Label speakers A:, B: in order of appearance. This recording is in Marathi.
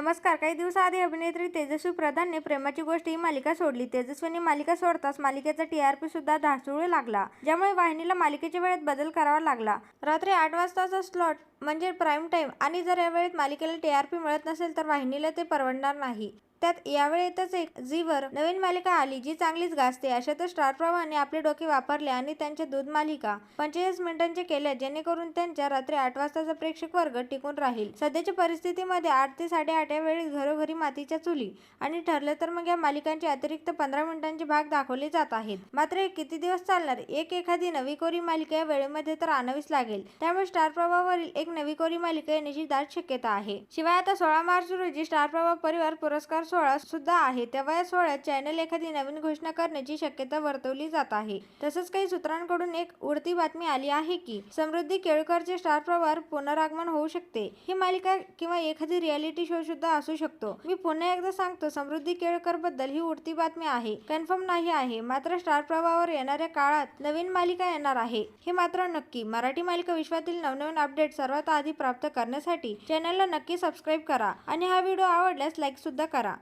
A: नमस्कार. काही दिवसाआधी अभिनेत्री तेजस्वी प्रधानने प्रेमाची गोष्ट ही मालिका सोडली. तेजस्वीने मालिका सोडताच मालिकेचा टी आर पी सुद्धा ढासळू लागला ज्यामुळे वाहिनीला मालिकेच्या वेळेत बदल करावा लागला. रात्री आठ वाजताचा स्लॉट म्हणजे प्राईम टाईम आणि जर या वेळेत मालिकेला पी मिळत नसेल तर वाहिनीला ते परवडणार नाही. त्यात यावेळेतच एक झीवर नवीन मालिका आली जी चांगलीच गाजते. अशातच स्टार प्रवाहाने आपले डोके वापरले आणि त्यांच्या दूध मालिका पंचेचाळीस मिनिटांचे केल्या जेणेकरून त्यांच्या रात्री आठ वाजताचा प्रेक्षक वर्ग टिकून राहील. सध्याच्या परिस्थितीमध्ये आठ ते साडेआठ या वेळी घरोघरी मातीच्या चुली आणि ठरलं तर मग या मालिकांचे अतिरिक्त पंधरा मिनिटांचे भाग दाखवले जात आहेत. मात्र हे किती दिवस चालणार? एक एखादी नवी कोरी मालिका या वेळेमध्ये तर आणावीच लागेल. त्यामुळे स्टार प्रवाहावरील एक नवी कोरी मालिका येण्याची दाट शक्यता आहे. शिवाय आता सोळा मार्च रोजी स्टार प्रवाह परिवार पुरस्कार सोहळा सुद्धा आहे. तेव्हा या सोहळ्यात चॅनल एखादी नवीन घोषणा करण्याची शक्यता वर्तवली जात आहे. तसंच काही सूत्रांकडून एक उडती बातमी आली आहे की समृद्धी केळकरचे स्टार प्रवार पुनरागमन होऊ शकते. ही मालिका किंवा एखादी रियालिटी शो सुद्धा असू शकतो. मी पुन्हा एकदा सांगतो समृद्धी केळकरबद्दल ही उडती बातमी आहे. कन्फर्म नाही आहे मात्र स्टार प्रवाहावर येणाऱ्या काळात नवीन मालिका येणार आहे. हे मात्र नक्की. मराठी मालिका विश्वातील नवनवीन अपडेट सर्वात आधी प्राप्त करण्यासाठी चॅनलला नक्की सबस्क्राईब करा. आणि हा व्हिडिओ आवडल्यास लाईक सुद्धा करा.